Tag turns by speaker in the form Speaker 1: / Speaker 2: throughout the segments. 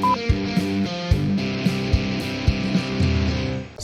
Speaker 1: Música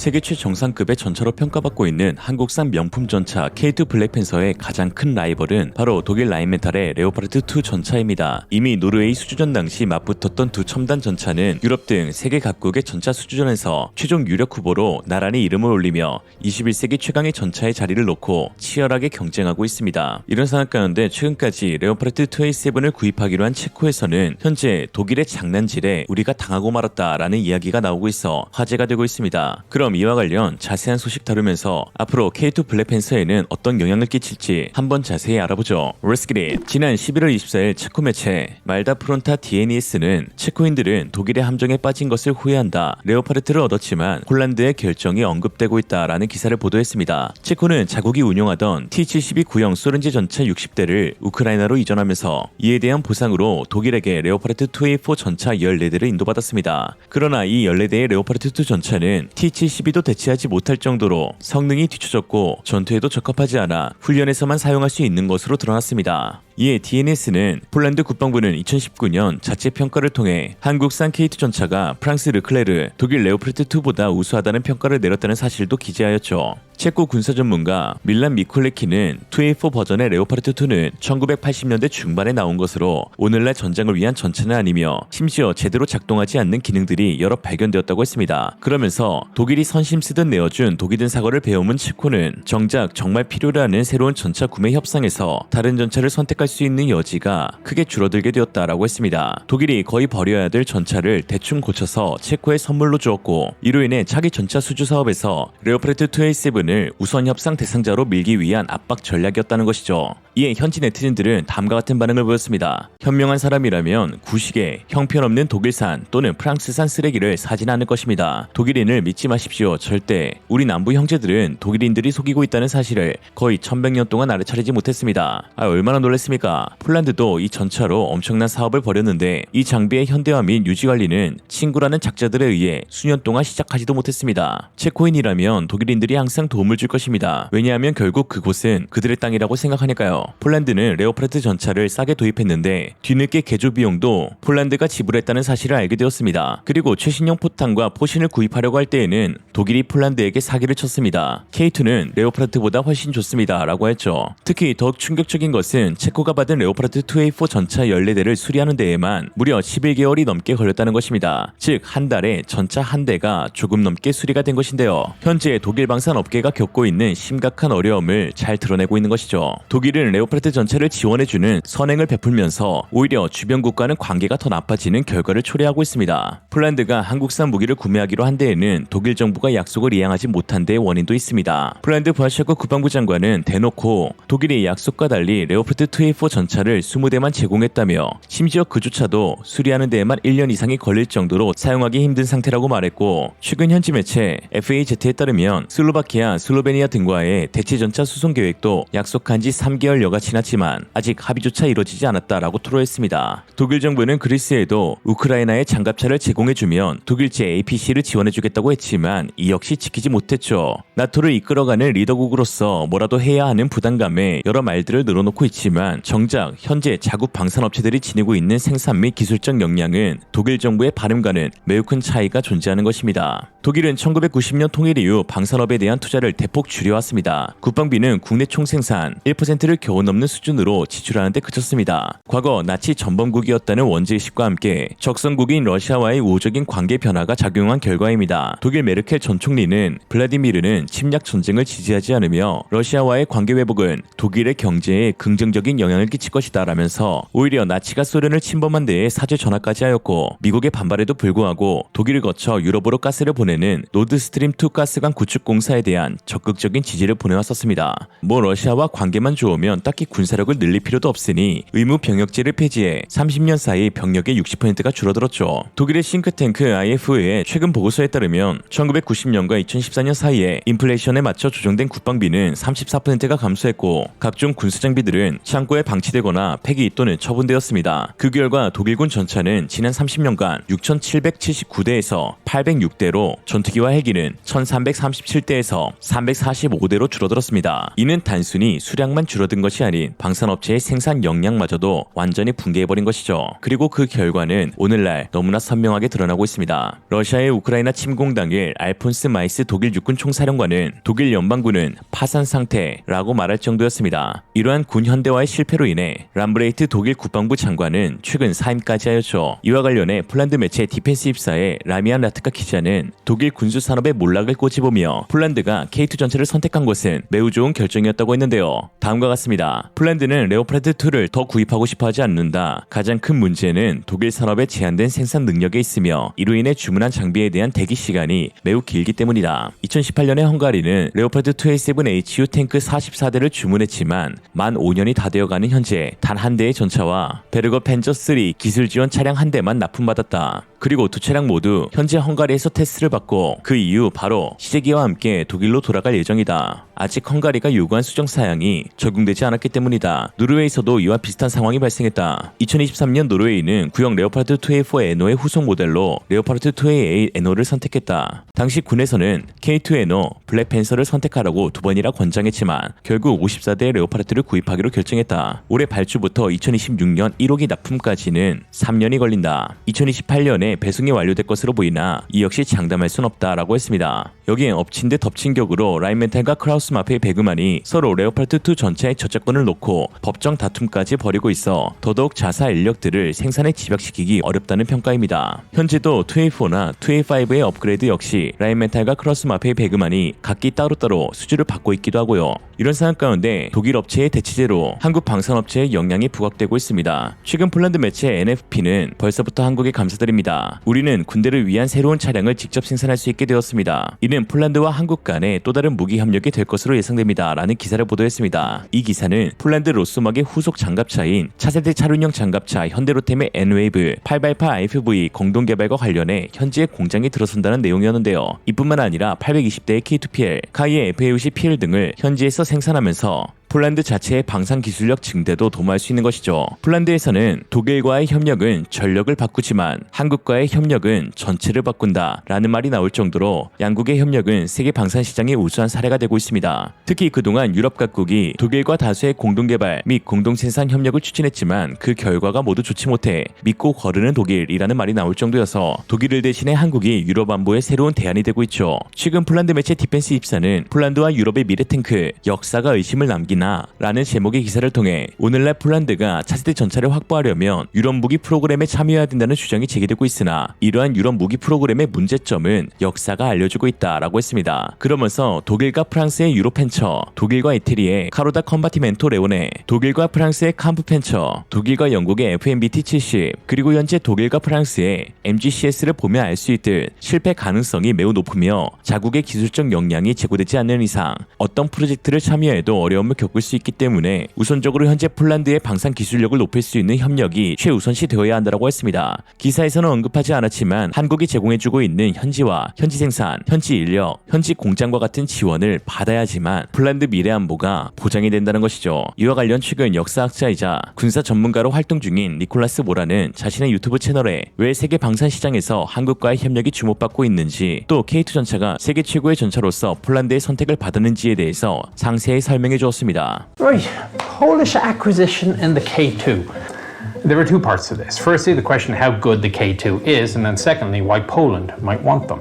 Speaker 1: 세계 최정상급의 전차로 평가받고 있는 한국산 명품 전차 K2 블랙팬서의 가장 큰 라이벌은 바로 독일 라인메탈의 레오파르트 2 전차입니다. 이미 노르웨이 수주전 당시 맞붙었던 두 첨단 전차는 유럽 등 세계 각국의 전차 수주전에서 최종 유력 후보로 나란히 이름을 올리며 21세기 최강의 전차의 자리를 놓고 치열하게 경쟁하고 있습니다. 이런 상황 가운데 최근까지 레오파르트 2A7을 구입하기로 한 체코에서는 현재 독일의 장난질에 우리가 당하고 말았다라는 이야기가 나오고 있어 화제가 되고 있습니다. 그럼 이와 관련 자세한 소식 다루면서 앞으로 K2 블랙팬서에는 어떤 영향을 끼칠지 한번 자세히 알아보죠. 레스키리 지난 11월 24일 체코 매체 말다 프론타 DNES는 체코인들은 독일의 함정에 빠진 것을 후회한다. 레오파르트를 얻었지만 폴란드의 결정이 언급되고 있다라는 기사를 보도했습니다. 체코는 자국이 운용하던 T-72 구형 소련제 전차 60대를 우크라이나로 이전하면서 이에 대한 보상으로 독일에게 레오파르트 2A4 전차 14대를 인도받았습니다. 그러나 이 14대의 레오파르트 2 전차는 T-72 도 대체하지 못할 정도로 성능이 뒤처졌고 전투에도 적합하지 않아 훈련에서만 사용할 수 있는 것으로 드러났습니다. 이에 DNS는 폴란드 국방부는 2019년 자체 평가를 통해 한국산 K2 전차가 프랑스 르클레르, 독일 레오프르트 2보다 우수하다는 평가를 내렸다는 사실도 기재하였죠. 체코 군사 전문가 밀란 미콜레키는 2A4 버전의 레오파르트 2는 1980년대 중반에 나온 것으로 오늘날 전장을 위한 전차는 아니며 심지어 제대로 작동하지 않는 기능들이 여러 발견되었다고 했습니다. 그러면서 독일이 선심 쓰듯 내어준 독이 든 사과를 배움은 체코는 정작 정말 필요로 하는 새로운 전차 구매 협상에서 다른 전차를 선택 할 수 있는 여지가 크게 줄어들게 되었다라고 했습니다. 독일이 거의 버려야 될 전차를 대충 고쳐서 체코에 선물로 주었고 이로 인해 차기 전차 수주 사업에서 레오파르트 2A7을 우선 협상 대상자로 밀기 위한 압박 전략이었다는 것이죠. 이에 현지 네티즌들은 다음과 같은 반응을 보였습니다. 현명한 사람이라면 구식에 형편없는 독일산 또는 프랑스산 쓰레기를 사진 않을 것입니다. 독일인을 믿지 마십시오. 절대. 우리 남부 형제들은 독일인들이 속이고 있다는 사실을 거의 1100년 동안 알아차리지 못했습니다. 아, 얼마나 놀랐습니까? 폴란드도 이 전차로 엄청난 사업을 벌였는데 이 장비의 현대화 및 유지 관리는 친구라는 작자들에 의해 수년 동안 시작하지도 못했습니다. 체코인이라면 독일인들이 항상 도움을 줄 것입니다. 왜냐하면 결국 그곳은 그들의 땅이라고 생각하니까요. 폴란드는 레오파르트 전차를 싸게 도입했는데 뒤늦게 개조 비용도 폴란드가 지불했다는 사실을 알게 되었습니다. 그리고 최신형 포탄과 포신을 구입하려고 할 때에는 독일이 폴란드에게 사기를 쳤습니다. K2는 레오파르트보다 훨씬 좋습니다. 라고 했죠. 특히 더욱 충격적인 것은 체코가 받은 레오파르트 2A4 전차 14대를 수리하는 데에만 무려 11개월이 넘게 걸렸다는 것입니다. 즉, 한 달에 전차 한 대가 조금 넘게 수리가 된 것인데요. 현재 독일 방산 업계가 겪고 있는 심각한 어려움을 잘 드러내고 있는 것이죠. 독일은 레오파르트 전차를 지원해주는 선행을 베풀면서 오히려 주변 국가는 관계가 더 나빠지는 결과를 초래하고 있습니다. 폴란드가 한국산 무기를 구매하기로 한 데에는 독일 정부가 약속을 이행하지 못한 데의 원인도 있습니다. 폴란드 부하샤코 국방부 장관은 대놓고 독일의 약속과 달리 레오파르트 2A4 전차를 20대만 제공했다며 심지어 그조차도 수리하는 데에만 1년 이상이 걸릴 정도로 사용하기 힘든 상태라고 말했고 최근 현지 매체 FAZ에 따르면 슬로바키아, 슬로베니아 등과의 대체 전차 수송 계획도 약속한 지 3개월 여가 지났지만 아직 합의조차 이루어지지 않았다라고 토로했습니다. 독일 정부는 그리스에도 우크라이나에 장갑차를 제공해주면 독일제 APC를 지원해주겠다고 했지만 이 역시 지키지 못했죠. 나토를 이끌어가는 리더국으로서 뭐라도 해야 하는 부담감에 여러 말들을 늘어놓고 있지만 정작 현재 자국 방산업체들이 지니고 있는 생산 및 기술적 역량은 독일 정부의 발음과는 매우 큰 차이가 존재하는 것입니다. 독일은 1990년 통일 이후 방산업에 대한 투자를 대폭 줄여왔습니다. 국방비는 국내 총생산 1%를 겨우 넘는 수준으로 지출하는 데 그쳤습니다. 과거 나치 전범국이었다는 원죄의식과 함께 적성국인 러시아와의 우호적인 관계 변화가 작용한 결과입니다. 독일 메르켈 전 총리는 블라디미르는 침략 전쟁을 지지하지 않으며 러시아와의 관계 회복은 독일의 경제에 긍정적인 영향을 끼칠 것이다 라면서 오히려 나치가 소련을 침범한 데에 사죄 전화까지 하였고 미국의 반발에도 불구하고 독일을 거쳐 유럽으로 가스를 보내는 노드스트림 2 가스관 구축 공사에 대한 적극적인 지지를 보내왔었습니다. 뭐 러시아와 관계만 좋으면 딱히 군사력을 늘릴 필요도 없으니 의무 병역제를 폐지해 30년 사이 병력의 60%가 줄어들었죠. 독일의 싱크탱크 IF의 최근 보고서에 따르면 1990년과 2014년 사이에 인플 인플레이션에 맞춰 조정된 국방비는 34%가 감소했고 각종 군수 장비들은 창고에 방치되거나 폐기 또는 처분되었습니다. 그 결과 독일군 전차는 지난 30년간 6,779대에서 806대로 전투기와 헬기는 1,337대에서 345대로 줄어들었습니다. 이는 단순히 수량만 줄어든 것이 아닌 방산업체의 생산 역량마저도 완전히 붕괴해버린 것이죠. 그리고 그 결과는 오늘날 너무나 선명하게 드러나고 있습니다. 러시아의 우크라이나 침공 당일 알폰스 마이스 독일 육군 총사령 관은 독일 연방군은 파산 상태라고 말할 정도였습니다. 이러한 군 현대화의 실패로 인해 람브레이트 독일 국방부 장관은 최근 사임까지 하였죠. 이와 관련해 폴란드 매체 디펜스 입사의 라미안 라트카 기자는 독일 군수 산업의 몰락을 꼬집으며 폴란드가 K2 전체를 선택한 것은 매우 좋은 결정이었다고 했는데요. 다음과 같습니다. 폴란드는 레오파르트 2를 더 구입하고 싶어 하지 않는다. 가장 큰 문제는 독일 산업의 제한된 생산 능력에 있으며 이로 인해 주문한 장비에 대한 대기 시간이 매우 길기 때문이다. 2018년에 헝가리는 레오파르트 2A7HU 탱크 44대를 주문했지만 만 5년이 다 되어가는 현재 단 한 대의 전차와 베르거 펜저 3 기술 지원 차량 한 대만 납품받았다. 그리고 두 차량 모두 현재 헝가리에서 테스트를 받고 그 이후 바로 시제기와 함께 독일로 돌아갈 예정이다. 아직 헝가리가 요구한 수정 사양이 적용되지 않았기 때문이다. 노르웨이에서도 이와 비슷한 상황이 발생했다. 2023년 노르웨이는 구형 레오파르트 2A4 에노의 후속 모델로 레오파르트 2A8 에노를 선택했다. 당시 군에서는 K2 에노, 블랙팬서를 선택하라고 두 번이나 권장했지만 결국 54대 레오파르트를 구입하기로 결정했다. 올해 발주부터 2026년 1호기 납품까지는 3년이 걸린다. 2028년에 배송이 완료될 것으로 보이나 이 역시 장담할 순 없다라고 했습니다. 여기에 엎친 데 덮친 격으로 라인멘탈과 크라우스 마페의 배그만이 서로 레오파르트2 전체의 저작권을 놓고 법정 다툼까지 벌이고 있어 더더욱 자사 인력들을 생산에 집약시키기 어렵다는 평가입니다. 현재도 2A4나 2A5의 업그레이드 역시 라인멘탈과 크라우스 마페의 배그만이 각기 따로따로 수주를 받고 있기도 하고요. 이런 상황 가운데 독일 업체의 대체제로 한국 방산업체의 영향이 부각되고 있습니다. 최근 폴란드 매체 NFP는 벌써부터 한국에 감사드립니다. 우리는 군대를 위한 새로운 차량을 직접 생산할 수 있게 되었습니다. 이는 폴란드와 한국 간의 또 다른 무기 협력이 될 것 으로 예상됩니다. 라는 기사를 보도했습니다. 이 기사는 폴란드 로스막의 후속 장갑차인 차세대 차륜형 장갑차 현대로템의 N웨이브 888 IFV 공동 개발과 관련해 현지의 공장이 들어선다는 내용이었는데요. 이뿐만 아니라 820대의 K2PL, 카이의 FA50 PL 등을 현지에서 생산하면서 폴란드 자체의 방산 기술력 증대도 도모할 수 있는 것이죠. 폴란드에서는 독일과의 협력은 전력을 바꾸지만 한국과의 협력은 전체를 바꾼다 라는 말이 나올 정도로 양국의 협력은 세계 방산 시장의 우수한 사례가 되고 있습니다. 특히 그동안 유럽 각국이 독일과 다수의 공동 개발 및 공동 생산 협력을 추진했지만 그 결과가 모두 좋지 못해 믿고 거르는 독일이라는 말이 나올 정도여서 독일을 대신해 한국이 유럽 안보의 새로운 대안이 되고 있죠. 최근 폴란드 매체 디펜스 입사는 폴란드와 유럽의 미래 탱크 역사가 의심을 남긴 있나? 라는 제목의 기사를 통해 오늘날 폴란드가 차세대 전차를 확보하려면 유럽 무기 프로그램에 참여해야 된다는 주장이 제기되고 있으나 이러한 유럽 무기 프로그램의 문제점은 역사가 알려주고 있다라고 했습니다. 그러면서 독일과 프랑스의 유로 펜처, 독일과 이태리의 카로다 컨바티멘토 레오네, 독일과 프랑스의 캄프 펜처, 독일과 영국의 FMBT 70, 그리고 현재 독일과 프랑스의 MGCS를 보면 알 수 있듯 실패 가능성이 매우 높으며 자국의 기술적 역량이 제고되지 않는 이상 어떤 프로젝트를 참여해도 어려움을 겪고 겪을 수 있기 때문에 우선적으로 현재 폴란드의 방산 기술력을 높일 수 있는 협력이 최우선시 되어야 한다고 했습니다. 기사에서는 언급하지 않았지만 한국이 제공해주고 있는 현지화, 현지 생산, 현지 인력, 현지 공장과 같은 지원을 받아야지만 폴란드 미래 안보가 보장이 된다는 것이죠. 이와 관련 최근 역사학자이자 군사 전문가로 활동 중인 니콜라스 모라는 자신의 유튜브 채널에 왜 세계 방산 시장에서 한국과의 협력이 주목받고 있는지 또 K2 전차가 세계 최고의 전차로서 폴란드의 선택을 받았는지에 대해서 상세히 설명해 주었습니다.
Speaker 2: Right, Polish acquisition and the K2. There are two parts to this. Firstly, the question how good the K2 is, and then secondly, why Poland might want them.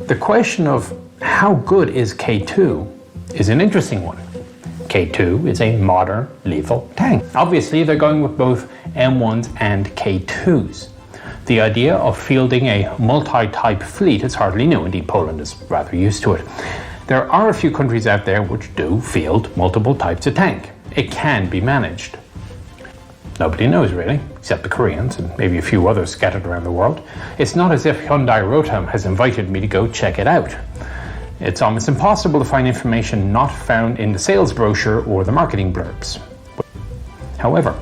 Speaker 2: The question of how good is K2 is an interesting one. K2 is a modern lethal tank. Obviously, they're going with both M1s and K2s. The idea of fielding a multi type fleet is hardly new, indeed, Poland is rather used to it. There are a few countries out there which do field multiple types of tank. It can be managed. Nobody knows really, except the Koreans and maybe a few others scattered around the world. It's not as if Hyundai Rotem has invited me to go check it out. It's almost impossible to find information not found in the sales brochure or the marketing blurbs. However,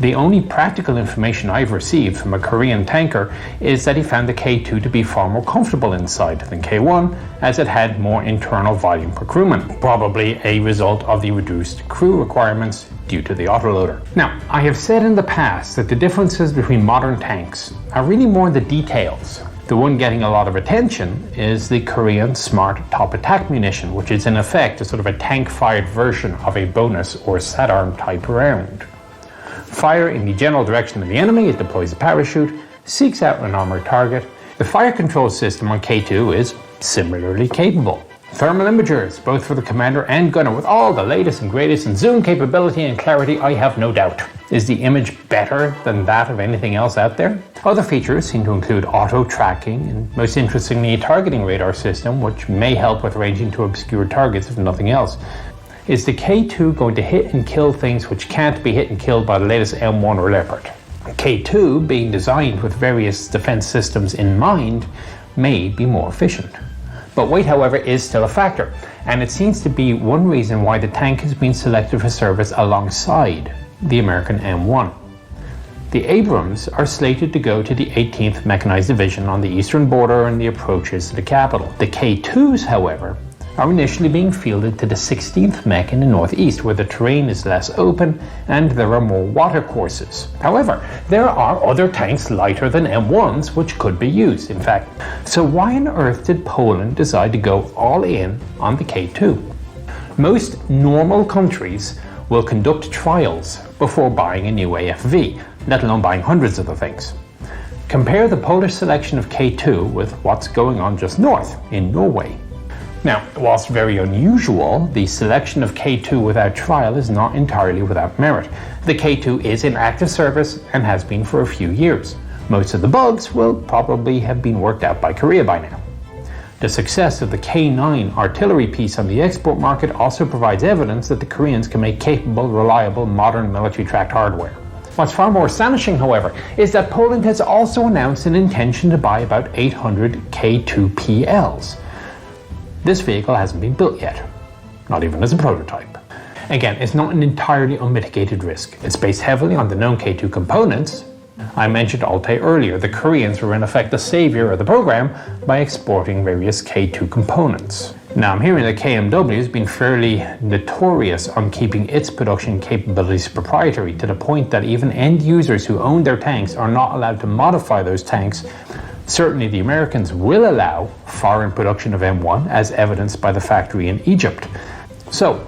Speaker 2: The only practical information I've received from a Korean tanker is that he found the K2 to be far more comfortable inside than K1, as it had more internal volume per crewman, probably a result of the reduced crew requirements due to the autoloader. Now, I have said in the past that the differences between modern tanks are really more in the details. The one getting a lot of attention is the Korean Smart Top Attack munition, which is in effect a sort of a tank fired version of a bonus or SATARM type round. Fire in the general direction of the enemy, it deploys a parachute, seeks out an armored target. The fire control system on K2 is similarly capable. Thermal imagers, both for the commander and gunner, with all the latest and greatest in zoom capability and clarity, I have no doubt. Is the image better than that of anything else out there? Other features seem to include auto tracking and, most interestingly, a targeting radar system, which may help with ranging to obscure targets if nothing else. Is the K2 going to hit and kill things which can't be hit and killed by the latest M1 or Leopard? K2, being designed with various defense systems in mind, may be more efficient. But weight, however, is still a factor, and it seems to be one reason why the tank has been selected for service alongside the American M1. The Abrams are slated to go to the 18th Mechanized Division on the eastern border and the approaches to the capital. The K2s, however, are initially being fielded to the 16th Mech in the northeast, where the terrain is less open and there are more water courses. However, there are other tanks lighter than M1s which could be used, in fact. So, why on earth did Poland decide to go all in on the K2? Most normal countries will conduct trials before buying a new AFV, let alone buying hundreds of the things. Compare the Polish selection of K2 with what's going on just north in Norway. Now, whilst very unusual, the selection of K2 without trial is not entirely without merit. The K2 is in active service and has been for a few years. Most of the bugs will probably have been worked out by Korea by now. The success of the K9 artillery piece on the export market also provides evidence that the Koreans can make capable, reliable, modern military tracked hardware. What's far more astonishing, however, is that Poland has also announced an intention to buy about 800 K2PLs. This vehicle hasn't been built yet, not even as a prototype. Again, it's not an entirely unmitigated risk. It's based heavily on the known K2 components. I mentioned Altair earlier. The Koreans were in effect the savior of the program by exporting various K2 components. Now, I'm hearing that KMW has been fairly notorious on keeping its production capabilities proprietary to the point that even end users who own their tanks are not allowed to modify those tanks Certainly, the Americans will allow foreign production of M1, as evidenced by the factory in Egypt. So,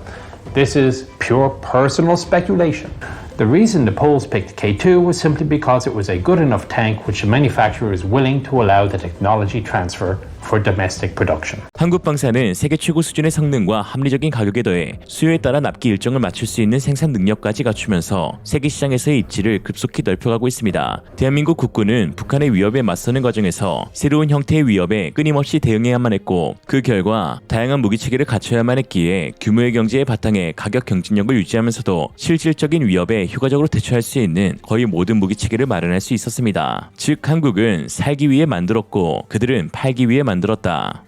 Speaker 2: this is pure personal speculation. The reason the Poles picked K2 was simply because it was a good enough tank which the manufacturer is willing to allow the technology transfer for domestic production.
Speaker 1: 한국 방사는 세계 최고 수준의 성능과 합리적인 가격에 더해 수요에 따라 납기 일정을 맞출 수 있는 생산 능력까지 갖추면서 세계 시장에서의 입지를 급속히 넓혀가고 있습니다. 대한민국 국군은 북한의 위협에 맞서는 과정에서 새로운 형태의 위협에 끊임없이 대응해야만 했고 그 결과 다양한 무기 체계를 갖춰야만 했기에 규모의 경제의 바탕에 가격 경쟁력을 유지하면서도 실질적인 위협에 효과적으로 대처할 수 있는 거의 모든 무기 체계를 마련할 수 있었습니다. 즉 한국은 살기 위해 만들었고 그들은 팔기 위해 만들었다.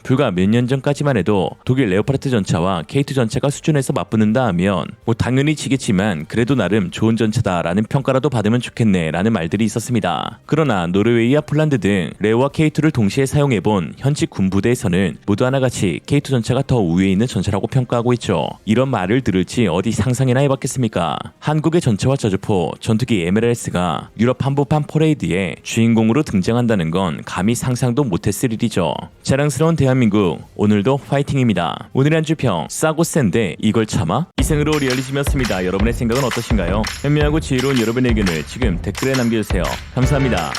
Speaker 1: 불과 몇 년 전까지만 해도 독일 레오파르트 전차와 K2 전차가 수준에서 맞붙는다 하면 뭐 당연히 지겠지만 그래도 나름 좋은 전차다라는 평가라도 받으면 좋겠네라는 말들이 있었습니다. 그러나 노르웨이와 폴란드 등 레오와 K2를 동시에 사용해본 현직 군부대에서는 모두 하나같이 K2 전차가 더 우위에 있는 전차라고 평가하고 있죠. 이런 말을 들을지 어디 상상이나 해봤겠습니까? 한국의 전차와 저주포 전투기 MLS가 유럽 한복판 퍼레이드에 주인공으로 등장한다는 건 감히 상상도 못했을 일이죠. 자랑스러운 대한민국 오늘도 파이팅입니다. 오늘의 한 주평 싸고 센데 이걸 참아? 이생으로 리얼리즘이었습니다. 여러분의 생각은 어떠신가요? 현명하고 지혜로운 여러분의 의견을 지금 댓글에 남겨주세요. 감사합니다.